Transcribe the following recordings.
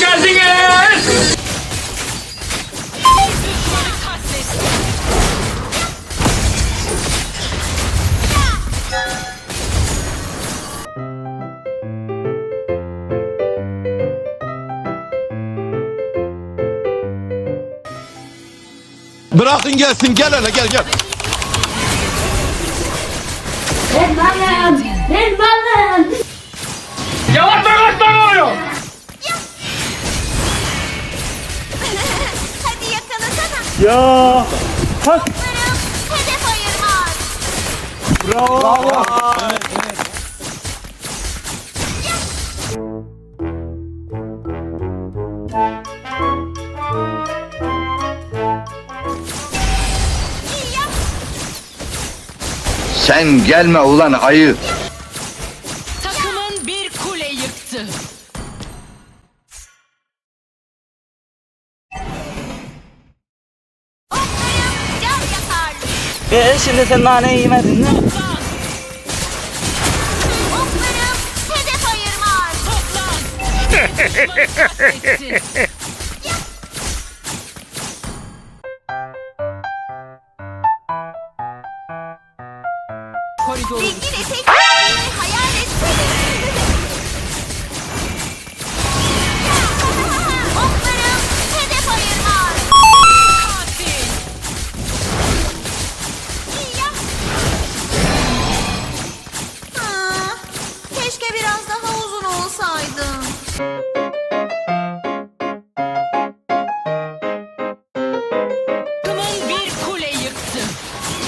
geldiniz. Bırakın gelsin gel hele gel gel. Ben balım, ben balım. Ya. Umarım hedef ayırmaz. Bravo. İyi yap. Sen gelme ulan ayı. E şimdi sen naneyi yemedin mi? Oklarım hedef ayırmaz. Toplan.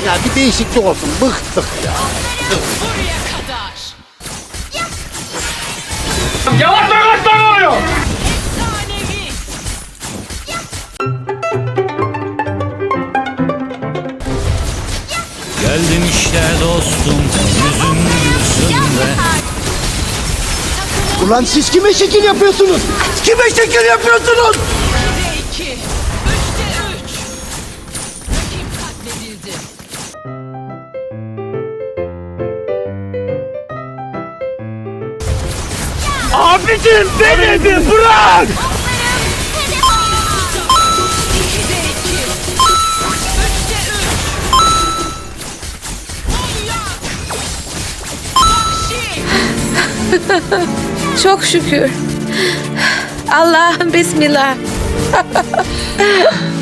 Ya bir değişiklik olsun bıktık ya. Buraya kadar. Yavaş yavaş lan oluyor. Efsanevi. Geldim işte dostum yüzüm gülsün Can be yakar. Ulan siz kime şekil yapıyorsunuz? Kime şekil yapıyorsunuz? Abicim beni bir bırak. Oklarım hedef ayırmaz. 2'de 2. 3'te 3. Vahşi. Çok şükür. Allah'ım bismillah.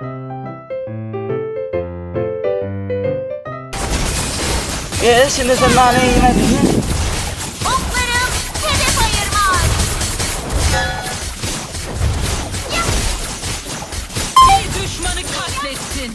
2 at. E şimdi sen naneyi yemedin mi? Oklarım hedef ayırmaz. Bir düşmanı katlettin.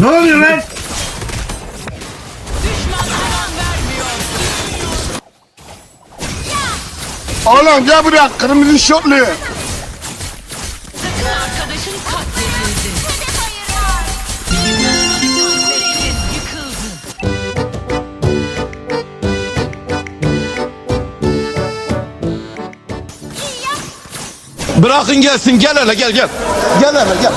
Ne oluyor lan? Oğlum gel buraya kırmızı şortlu. Takım arkadaşın katledildi. Kulenin yıkıldı. Bırakın gelsin gel hele gel gel. Gel hele gel.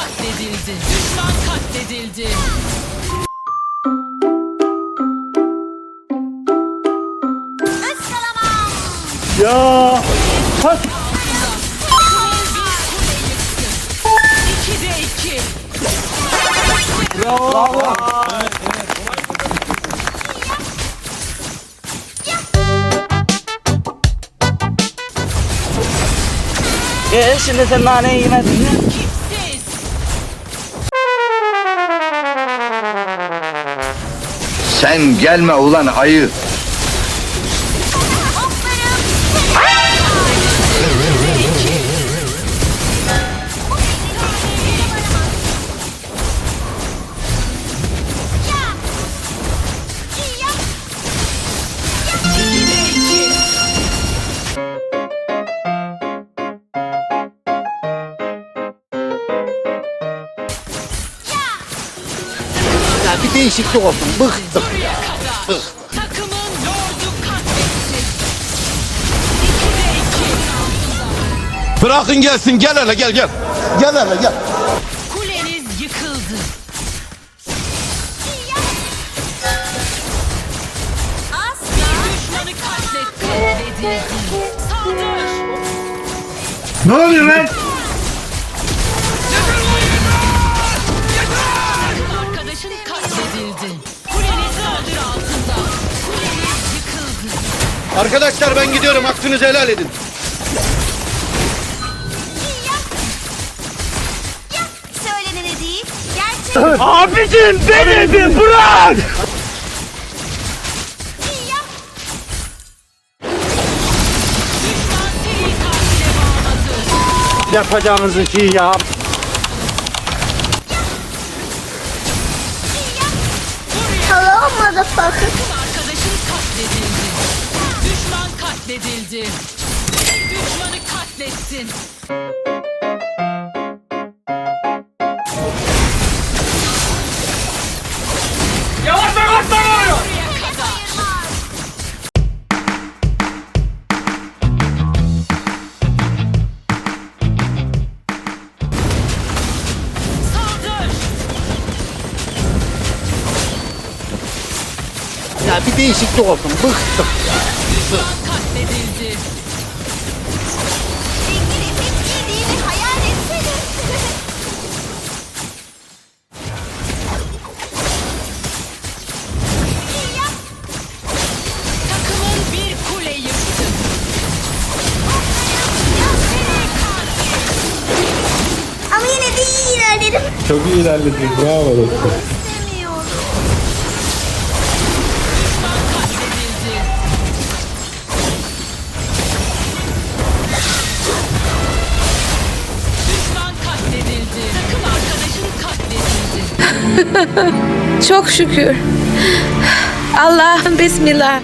Katledildi. Düşman katledildi. Ya. Kalk. Takımın bir kule yıktı. 2'de 2. E şimdi sen naneyi yemedin mi? Sen gelme ulan ayı. Değişiklik olsun. Bıktık. İki. Bırakın gelsin gel hele gel gel. Gel hele gel. Kuleniz yıkıldı. Asla. Düşmanı katletti. Saldır. Ne oluyor lan? Katledildi. Kuleniz saldırı altında. Kuleniz yıkıldı. Arkadaşlar ben gidiyorum. Hakkınızı helal edin. Söylenene değil. Gerçek. Abicim beni bir bırak. Düşman seri katile bağladı. Yapacağınızı şey yap. Hello motherfucker. Arkadaşın katledildi. Düşman katledildi. Düşmanı katlettin. Ya bir değişiklik olsun. Bıktık. Düşman katledildi. Efekt giydiğini hayal etsene. Takımın bir kule yıktı. Ama yine de iyi ilerledim. Çok iyi ilerledin bravo dostum. Çok şükür. Allah'ım bismillah.